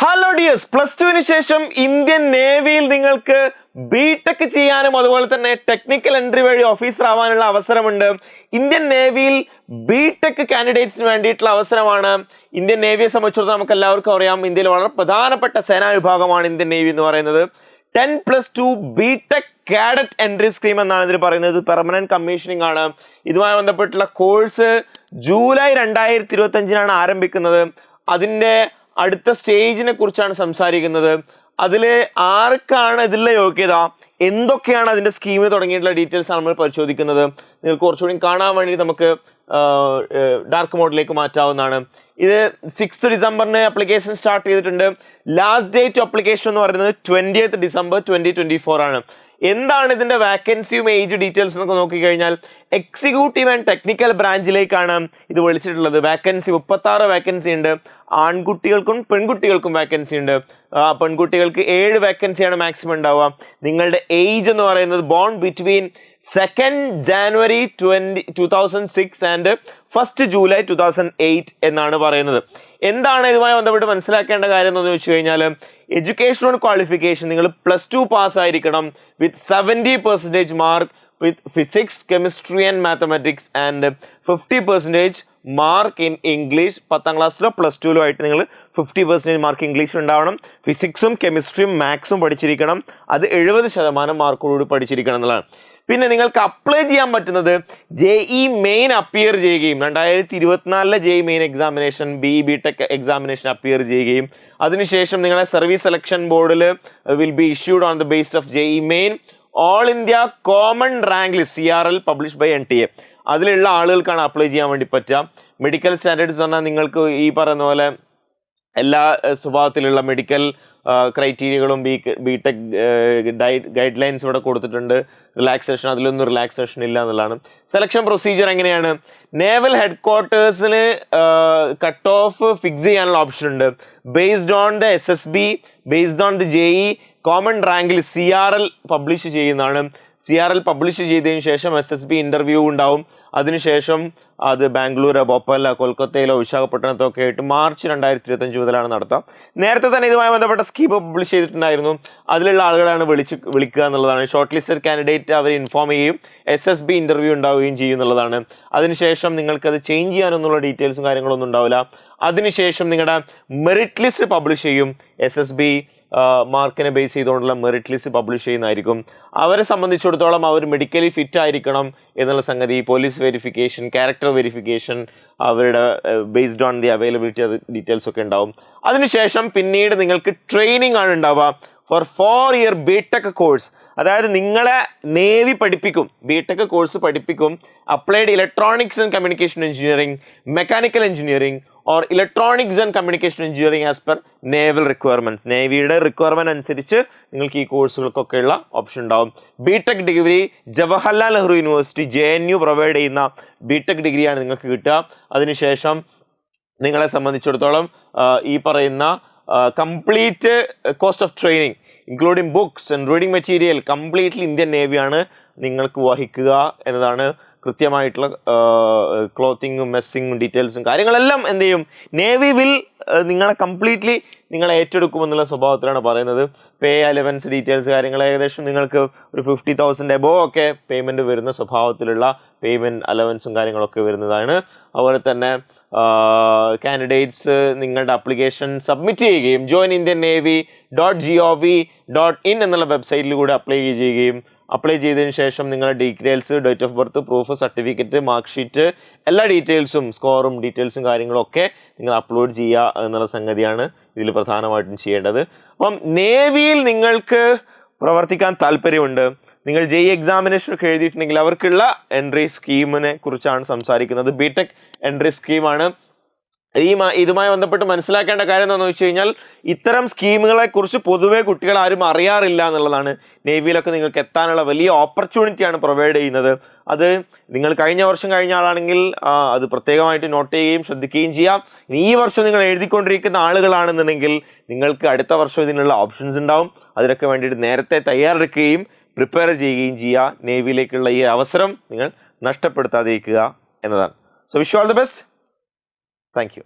Hello ഡിയസ് plus ടുവിന് ശേഷം Indian നേവിയിൽ നിങ്ങൾക്ക് ബി ടെക് ചെയ്യാനും അതുപോലെ തന്നെ ടെക്നിക്കൽ എൻട്രി വഴി ഓഫീസർ ആവാനുള്ള അവസരമുണ്ട്. ഇന്ത്യൻ നേവിയിൽ ബി ടെക് കാൻഡിഡേറ്റ്സിന് വേണ്ടിയിട്ടുള്ള അവസരമാണ്. ഇന്ത്യൻ നേവിയെ സംബന്ധിച്ചിടത്തോളം നമുക്ക് എല്ലാവർക്കും അറിയാം. ഇന്ത്യയിൽ വളരെ പ്രധാനപ്പെട്ട സേനാ വിഭാഗമാണ് ഇന്ത്യൻ നേവി എന്ന് പറയുന്നത്. Ten plus two B tech cadet entry scheme എന്നാണ് ഇതിൽ പറയുന്നത്. പെർമനന്റ് കമ്മീഷനിങ് ആണ്. ഇതുമായി ബന്ധപ്പെട്ടുള്ള കോഴ്സ് ജൂലൈ രണ്ടായിരത്തി ഇരുപത്തി അഞ്ചിനാണ് ആരംഭിക്കുന്നത്. അതിന്റെ അടുത്ത സ്റ്റേജിനെ കുറിച്ചാണ് സംസാരിക്കുന്നത്. അതിൽ ആർക്കാണ് ഇതിലെ യോഗ്യത? എന്തൊക്കെയാണ് അതിന്റെ സ്കീമിൽ തുടങ്ങിയിട്ടുള്ള ഡീറ്റെയിൽസ് നമ്മൾ പരിശോധിക്കുന്നത്. നിങ്ങൾക്ക് കുറച്ചുകൂടി കാണാൻ വേണ്ടി നമുക്ക് ഡാർക്ക് മോഡിലേക്ക് മാറ്റാവുന്നതാണ്. ഇത് സിക്സ് ഡിസംബറിന് അപ്ലിക്കേഷൻ സ്റ്റാർട്ട് ചെയ്തിട്ടുണ്ട്. ലാസ്റ്റ് ഡേറ്റ് അപ്ലിക്കേഷൻ എന്ന് പറയുന്നത് twentieth December twenty twenty four ആണ്. എന്താണ് ഇതിന്റെ വാക്കൻസിയും ഏജ് ഡീറ്റെയിൽസ് എന്നൊക്കെ നോക്കിക്കഴിഞ്ഞാൽ എക്സിക്യൂട്ടീവ് ആൻഡ് ടെക്നിക്കൽ ബ്രാഞ്ചിലേക്കാണ് ഇത് വിളിച്ചിട്ടുള്ളത്. വാക്കൻസി മുപ്പത്താറ് വാക്കൻസി ഉണ്ട്. ആൺകുട്ടികൾക്കും പെൺകുട്ടികൾക്കും വാക്കൻസി ഉണ്ട്. പെൺകുട്ടികൾക്ക് ഏഴ് വാക്കൻസിയാണ് മാക്സിമം ഉണ്ടാവുക. നിങ്ങളുടെ ഏജ് എന്ന് പറയുന്നത് born between second January twenty two thousand six and first July two thousand eight എന്നാണ് പറയുന്നത്. എന്താണ് ഇതുമായി ബന്ധപ്പെട്ട് മനസ്സിലാക്കേണ്ട കാര്യം എന്ന് ചോദിച്ചു കഴിഞ്ഞാൽ എഡ്യൂക്കേഷണൽ ക്വാളിഫിക്കേഷൻ നിങ്ങൾ പ്ലസ് ടു പാസ് ആയിരിക്കണം with seventy percentage mark with physics chemistry and mathematics and fifty percentage mark in English പത്താം ക്ലാസ്സിലോ പ്ലസ് ടുവിലോ ആയിട്ട് നിങ്ങൾ ഫിഫ്റ്റി പെർസെന്റേജ് മാർക്ക് ഇംഗ്ലീഷ് ഉണ്ടാവണം. ഫിസിക്സും കെമിസ്ട്രിയും മാത്സും പഠിച്ചിരിക്കണം. അത് എഴുപത് ശതമാനം മാർക്കോടുകൂടി പഠിച്ചിരിക്കണം എന്നുള്ളതാണ്. പിന്നെ നിങ്ങൾക്ക് അപ്ലൈ ചെയ്യാൻ പറ്റുന്നത് ജെ ഇ മെയിൻ അപ്പിയർ ചെയ്യുകയും രണ്ടായിരത്തി ഇരുപത്തിനാലിലെ J E main examination B B tech examination appear ചെയ്യുകയും അതിനുശേഷം നിങ്ങളെ സർവീസ് സെലക്ഷൻ ബോർഡിൽ will be issued on the base of J E main all India common rank list C R L publish by N T A അതിലുള്ള ആളുകൾക്കാണ് apply ചെയ്യാൻ വേണ്ടി പറ്റുക. Medical standards പറഞ്ഞാൽ നിങ്ങൾക്ക് ഈ പറയുന്ന പോലെ എല്ലാ സ്വഭാവത്തിലുള്ള മെഡിക്കൽ ക്രൈറ്റീരിയകളും B B tech guidelines ഇവിടെ കൊടുത്തിട്ടുണ്ട്. റിലാക്സേഷൻ അതിലൊന്നും റിലാക്സേഷൻ ഇല്ല എന്നുള്ളതാണ്. സെലക്ഷൻ പ്രൊസീജിയർ എങ്ങനെയാണ്? നേവൽ ഹെഡ് ക്വാർട്ടേഴ്സിന് കട്ട് ഓഫ് ഫിക്സ് ചെയ്യാനുള്ള ഓപ്ഷൻ ഉണ്ട്. Based on the S S B based on the J E common റാങ്കിൽ സി ആർ എൽ പബ്ലിഷ് ചെയ്യുന്നതാണ്. സി ആർ എൽ പബ്ലിഷ് ചെയ്തതിന് ശേഷം എസ് എസ് ബി ഇന്റർവ്യൂ ഉണ്ടാവും. അതിനുശേഷം അത് ബാംഗ്ലൂർ ഭോപ്പാല കൊൽക്കത്തയിലോ വിശാഖപട്ടണത്തോ ഒക്കെ ആയിട്ട് മാർച്ച് രണ്ടായിരത്തി ഇരുപത്തഞ്ച് മുതലാണ് നടത്താം. നേരത്തെ തന്നെ ഇതുമായി ബന്ധപ്പെട്ട സ്കീം പബ്ലിഷ് ചെയ്തിട്ടുണ്ടായിരുന്നു. അതിലുള്ള ആളുകളാണ് വിളിച്ച് വിളിക്കുക എന്നുള്ളതാണ്. ഷോർട്ട് ലിസ്റ്റഡ് കാൻഡിഡേറ്റ് അവർ ഇൻഫോം ചെയ്യും എസ് എസ് ബി ഇന്റർവ്യൂ ഉണ്ടാവുകയും ചെയ്യും എന്നുള്ളതാണ്. അതിനുശേഷം നിങ്ങൾക്കത് ചേഞ്ച് ചെയ്യാനൊന്നുള്ള ഡീറ്റെയിൽസും കാര്യങ്ങളൊന്നും ഉണ്ടാവില്ല. അതിനുശേഷം നിങ്ങളുടെ മെറിറ്റ് ലിസ്റ്റ് പബ്ലിഷ് ചെയ്യും എസ് എസ് ബി മാർക്കിനെ ബേസ് ചെയ്തുകൊണ്ടുള്ള മെറിറ്റ് ലിസ്റ്റ് പബ്ലിഷ് ചെയ്യുന്നതായിരിക്കും. അവരെ സംബന്ധിച്ചിടത്തോളം അവർ മെഡിക്കലി ഫിറ്റ് ആയിരിക്കണം എന്നുള്ള സംഗതി പോലീസ് വെരിഫിക്കേഷൻ ക്യാരക്ടർ വെരിഫിക്കേഷൻ അവരുടെ based on the availability details ഒക്കെ ഉണ്ടാവും. അതിനുശേഷം പിന്നീട് നിങ്ങൾക്ക് ട്രെയിനിങ് ആണ് ഉണ്ടാവുക. Four four year B tech course അതായത് നിങ്ങളെ നേവി പഠിപ്പിക്കും. ബി ടെക് കോഴ്സ് പഠിപ്പിക്കും. Applied electronics and communication engineering mechanical engineering or electronics and communication engineering as per naval requirements നേവിയുടെ requirement അനുസരിച്ച് നിങ്ങൾക്ക് ഈ കോഴ്സുകൾക്കൊക്കെയുള്ള ഓപ്ഷൻ ഉണ്ടാവും. B tech degree Jawaharlal Nehru university J N U provide ചെയ്യുന്ന B tech ഡിഗ്രിയാണ് നിങ്ങൾക്ക് കിട്ടുക. അതിനുശേഷം നിങ്ങളെ സംബന്ധിച്ചിടത്തോളം ഈ പറയുന്ന complete cost of training including books and reading material completely Indian നേവിയാണ് നിങ്ങൾക്ക് വഹിക്കുക എന്നതാണ് കൃത്യമായിട്ടുള്ള ക്ലോത്തിങ്ങും മെസ്സിങ്ങും ഡീറ്റെയിൽസും കാര്യങ്ങളെല്ലാം എന്ത് ചെയ്യും? നേവി വിൽ നിങ്ങളെ കംപ്ലീറ്റ്ലി നിങ്ങളെ ഏറ്റെടുക്കുമെന്നുള്ള സ്വഭാവത്തിലാണ് പറയുന്നത്. പേ അലവൻസ് ഡീറ്റെയിൽസ് കാര്യങ്ങൾ ഏകദേശം നിങ്ങൾക്ക് ഒരു ഫിഫ്റ്റി തൗസൻഡ് എബോ ഒക്കെ പേയ്മെന്റ് വരുന്ന സ്വഭാവത്തിലുള്ള പേയ്മെന്റ് അലവൻസും കാര്യങ്ങളൊക്കെ വരുന്നതാണ്. അതുപോലെ തന്നെ കാൻഡിഡേറ്റ്സ് നിങ്ങളുടെ അപ്ലിക്കേഷൻ സബ്മിറ്റ് ചെയ്യുകയും join Indian navy dot G O V dot in എന്നുള്ള വെബ്സൈറ്റിൽ കൂടെ അപ്ലൈ ചെയ്യുകയും അപ്ലൈ ചെയ്തതിന് ശേഷം നിങ്ങളുടെ details date of birth proof certificate mark sheet എല്ലാ ഡീറ്റെയിൽസും സ്കോറും ഡീറ്റെയിൽസും കാര്യങ്ങളൊക്കെ നിങ്ങൾ അപ്ലോഡ് ചെയ്യുക എന്നുള്ള സംഗതിയാണ് ഇതിൽ പ്രധാനമായിട്ടും ചെയ്യേണ്ടത്. അപ്പം നേവിയിൽ നിങ്ങൾക്ക് പ്രവർത്തിക്കാൻ താല്പര്യമുണ്ട്. നിങ്ങൾ ജെ എക്സാമിനേഷൻ ഒക്കെ എഴുതിയിട്ടുണ്ടെങ്കിൽ അവർക്കുള്ള എൻട്രി സ്കീമിനെ കുറിച്ചാണ് സംസാരിക്കുന്നത്. ബിടെക് എൻട്രി സ്കീമാണ് ഈ ഇതുമായി ബന്ധപ്പെട്ട് മനസ്സിലാക്കേണ്ട കാര്യം എന്താണെന്ന് വെച്ച് കഴിഞ്ഞാൽ ഇത്തരം സ്കീമുകളെക്കുറിച്ച് പൊതുവേ കുട്ടികൾ ആരും അറിയാറില്ല എന്നുള്ളതാണ്. നേവിയിലൊക്കെ നിങ്ങൾക്ക് എത്താനുള്ള വലിയ ഓപ്പർച്യൂണിറ്റിയാണ് പ്രൊവൈഡ് ചെയ്യുന്നത്. അത് നിങ്ങൾ കഴിഞ്ഞ വർഷം കഴിഞ്ഞ ആളാണെങ്കിൽ അത് പ്രത്യേകമായിട്ട് നോട്ട് ചെയ്യുകയും ശ്രദ്ധിക്കുകയും ചെയ്യാം. ഈ വർഷം നിങ്ങൾ എഴുതിക്കൊണ്ടിരിക്കുന്ന ആളുകളാണെന്നുണ്ടെങ്കിൽ നിങ്ങൾക്ക് അടുത്ത വർഷം ഇതിനുള്ള ഓപ്ഷൻസ് ഉണ്ടാവും. അതിനൊക്കെ വേണ്ടിയിട്ട് നേരത്തെ തയ്യാറെടുക്കുകയും പ്രിപ്പയർ ചെയ്യുകയും ചെയ്യുക. നേവിയിലേക്കുള്ള ഈ അവസരം നിങ്ങൾ നഷ്ടപ്പെടുത്താതിരിക്കുക എന്നതാണ്. So wish all the best thank you